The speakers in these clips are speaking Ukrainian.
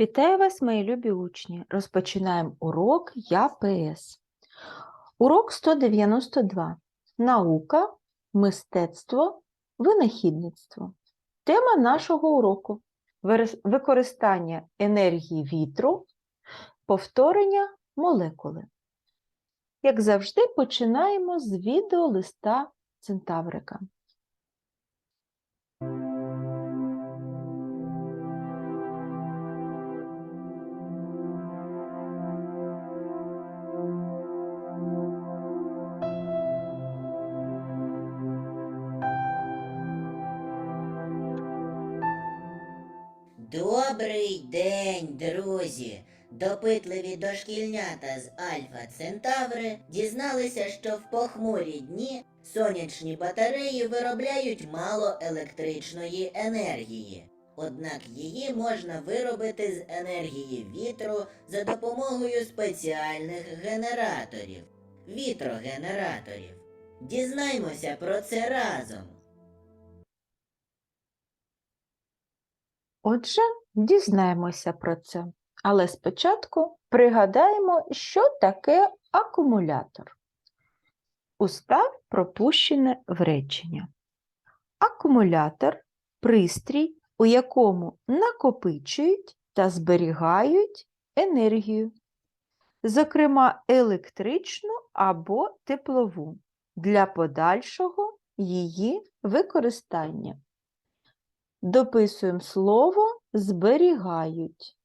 Вітаю вас, мої любі учні! Розпочинаємо урок Я ПС. Урок 192. Наука, мистецтво, винахідництво. Тема нашого уроку використання енергії вітру, повторення молекули. Як завжди, починаємо з відеолиста Центаврика. Добрий день, друзі! Допитливі дошкільнята з Альфа Центаври дізналися, що в похмурі дні сонячні батареї виробляють мало електричної енергії. Однак її можна виробити з енергії вітру за допомогою спеціальних генераторів вітрогенераторів. Дізнаймося про це разом. Отже, дізнаємося про це. Але спочатку пригадаємо, що таке акумулятор. Устав пропущене в речення. Акумулятор пристрій, у якому накопичують та зберігають енергію, зокрема електричну або теплову, для подальшого її використання. Дописуємо слово зберігають.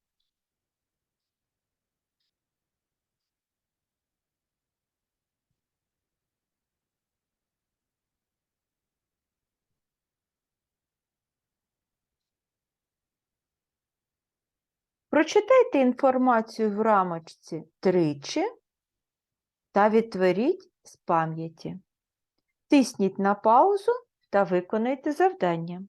Прочитайте інформацію в рамочці тричі та відтворіть з пам'яті. Тисніть на паузу та виконайте завдання.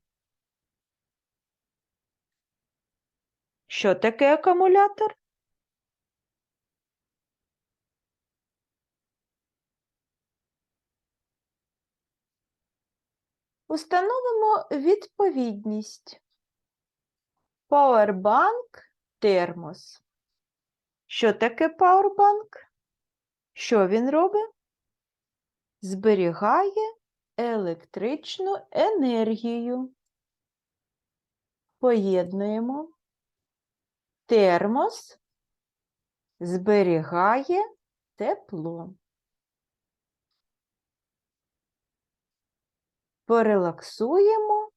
Що таке акумулятор? Установимо відповідність. Powerbank термос. Що таке Powerbank? Що він робить? Зберігає електричну енергію. Поєднуємо. Термос зберігає тепло. Порелаксуємо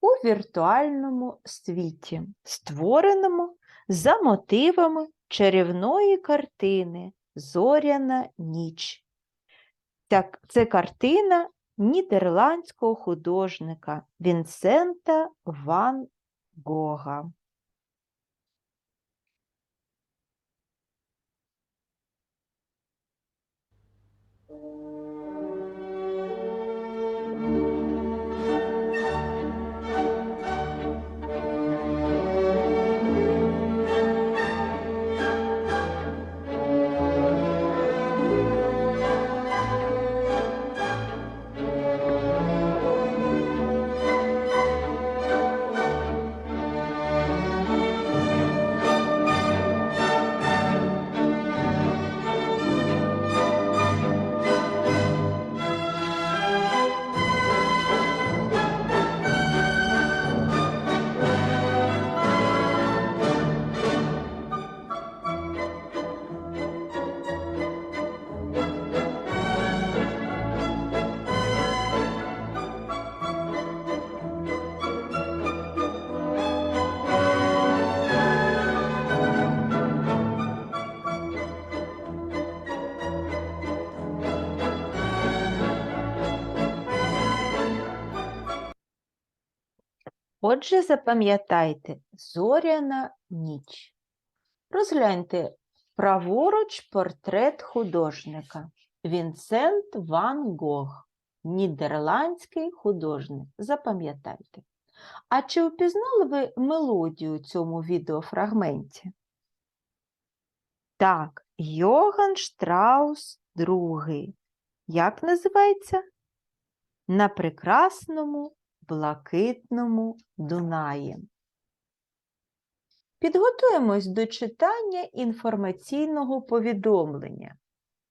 у віртуальному світі, створеному за мотивами чарівної картини Зоряна ніч. Ця- Це картина нідерландського художника Вінсента Ван Гога. Отже, запам'ятайте зоряна ніч. Розгляньте праворуч портрет художника. Вінсент Ван Гог, нідерландський художник. Запам'ятайте. А чи впізнали ви мелодію у цьому відеофрагменті? Так, Йоган Штраус II. Як називається? На прекрасному блакитному Дунаї. Підготуємось до читання інформаційного повідомлення.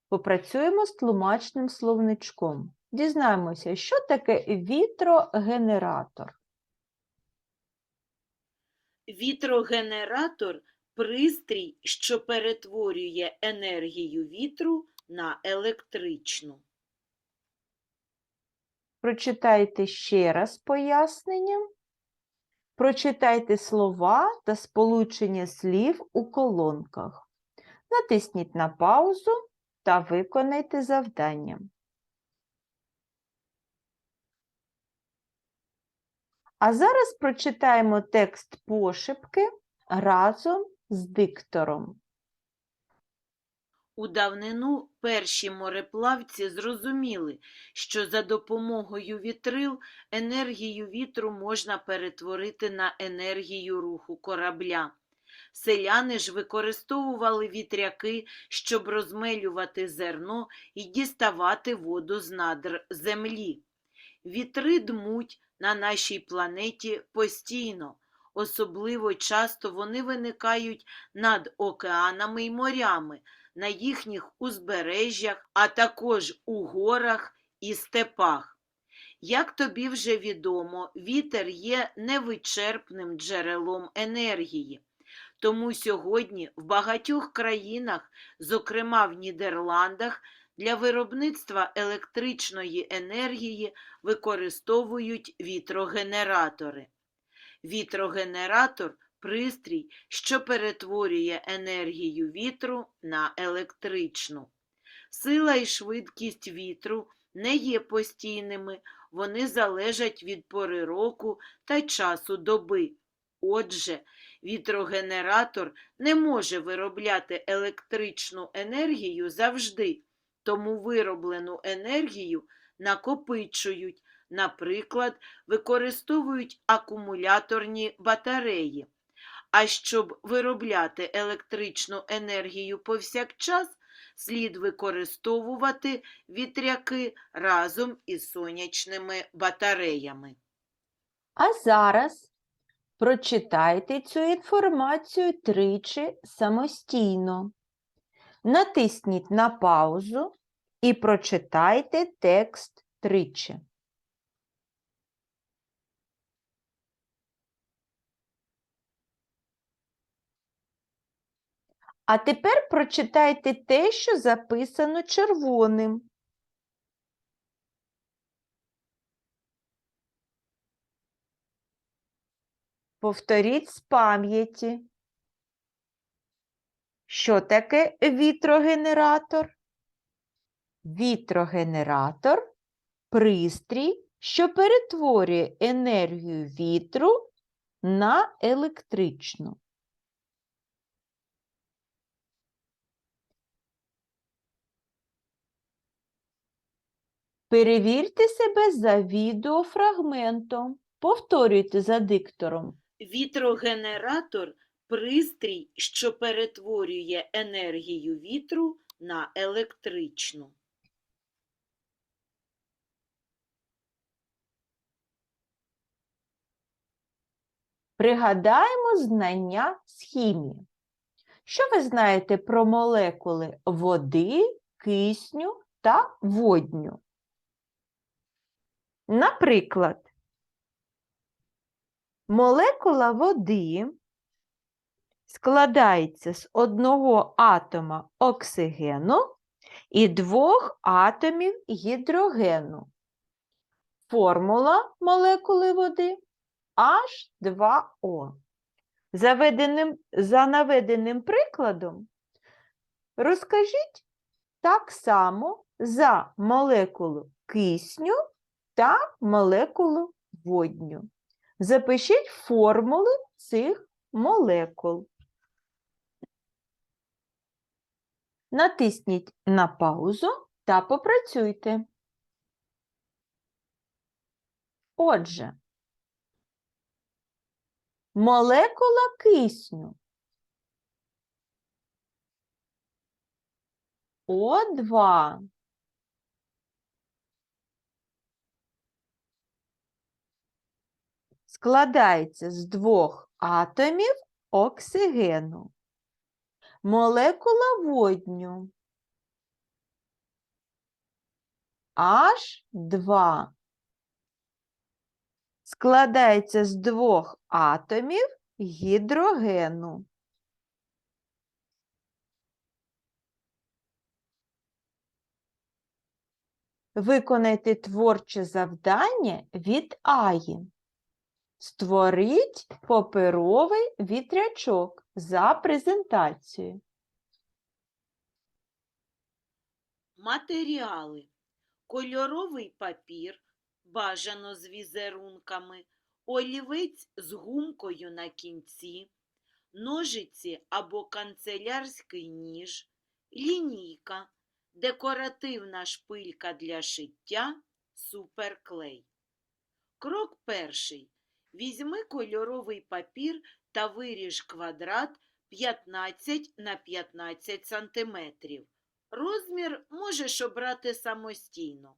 Попрацюємо з тлумачним словничком. Дізнаємося, що таке вітрогенератор. Вітрогенератор пристрій, що перетворює енергію вітру на електричну. Прочитайте ще раз пояснення. Прочитайте слова та сполучення слів у колонках. Натисніть на паузу та виконайте завдання. А зараз прочитаємо текст пошепки разом з диктором. У давнину перші мореплавці зрозуміли, що за допомогою вітрил енергію вітру можна перетворити на енергію руху корабля. Селяни ж використовували вітряки, щоб розмелювати зерно і діставати воду з надр землі. Вітри дмуть на нашій планеті постійно. Особливо часто вони виникають над океанами й морями, на їхніх узбережжях, а також у горах і степах. Як тобі вже відомо, вітер є невичерпним джерелом енергії. Тому сьогодні в багатьох країнах, зокрема в Нідерландах, для виробництва електричної енергії використовують вітрогенератори. Вітрогенератор пристрій, що перетворює енергію вітру на електричну. Сила і швидкість вітру не є постійними, вони залежать від пори року та часу доби. Отже, вітрогенератор не може виробляти електричну енергію завжди, тому вироблену енергію накопичують, наприклад, використовують акумуляторні батареї. А щоб виробляти електричну енергію повсякчас, слід використовувати вітряки разом із сонячними батареями. А зараз прочитайте цю інформацію тричі самостійно. Натисніть на паузу і прочитайте текст тричі. А тепер прочитайте те, що записано червоним. Повторіть з пам'яті. Що таке вітрогенератор? Вітрогенератор пристрій, що перетворює енергію вітру на електричну. Перевірте себе за відеофрагментом. Повторюйте за диктором. Вітрогенератор пристрій, що перетворює енергію вітру на електричну. Пригадаємо знання з хімії. Що ви знаєте про молекули води, кисню та водню? Наприклад, молекула води складається з одного атома оксигену і двох атомів гідрогену. Формула молекули води H2O. Заведеним, за наведеним прикладом розкажіть так само за молекулу кисню та молекулу водню. Запишіть формули цих молекул. Натисніть на паузу та попрацюйте. Отже, молекула кисню О2 складається з двох атомів оксигену. Молекула водню H2 складається з двох атомів гідрогену. Виконайте творче завдання від Аї. Створіть паперовий вітрячок за презентацією. Матеріали. Кольоровий папір, бажано з візерунками, олівець з гумкою на кінці, ножиці або канцелярський ніж, лінійка, декоративна шпилька для шиття, суперклей. Крок перший. Візьми кольоровий папір та виріж квадрат 15 на 15 сантиметрів. Розмір можеш обрати самостійно.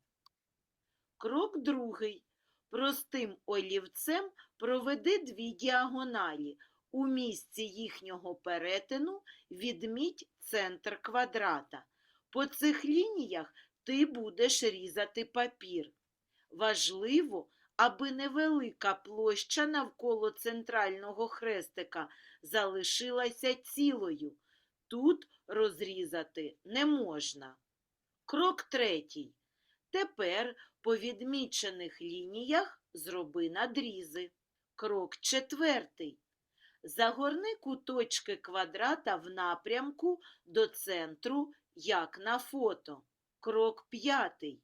Крок другий. Простим олівцем проведи дві діагоналі. У місці їхнього перетину відміть центр квадрата. По цих лініях ти будеш різати папір. Важливо, аби невелика площа навколо центрального хрестика залишилася цілою. Тут розрізати не можна. Крок третій. Тепер по відмічених лініях зроби надрізи. Крок четвертий. Загорни куточки квадрата в напрямку до центру, як на фото. Крок п'ятий.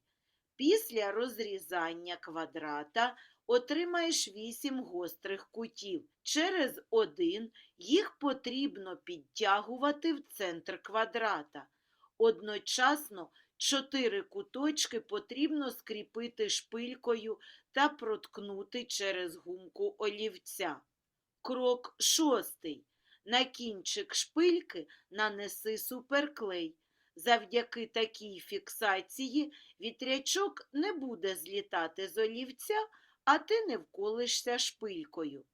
Після розрізання квадрата отримаєш вісім гострих кутів. Через один їх потрібно підтягувати в центр квадрата. Одночасно чотири куточки потрібно скріпити шпилькою та проткнути через гумку олівця. Крок шостий. На кінчик шпильки нанеси суперклей. Завдяки такій фіксації вітрячок не буде злітати з олівця, а ти не вколишся шпилькою.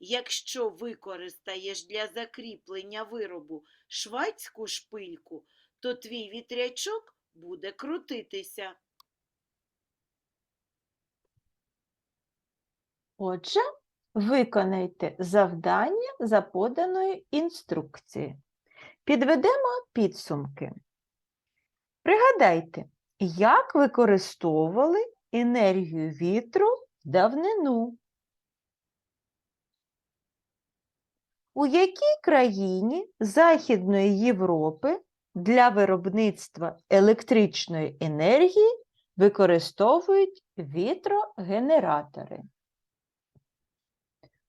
Якщо використаєш для закріплення виробу швадську шпильку, то твій вітрячок буде крутитися. Отже, виконайте завдання за поданою інструкцією. Підведемо підсумки. Пригадайте, як використовували енергію вітру давнину. У якій країні Західної Європи для виробництва електричної енергії використовують вітрогенератори?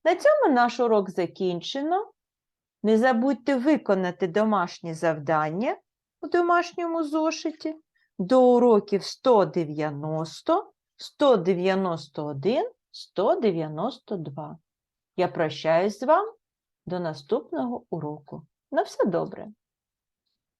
На цьому наш урок закінчено. Не забудьте виконати домашні завдання у домашньому зошиті до уроків 190, 191, 192. Я прощаюсь з вами до наступного уроку. На все добре!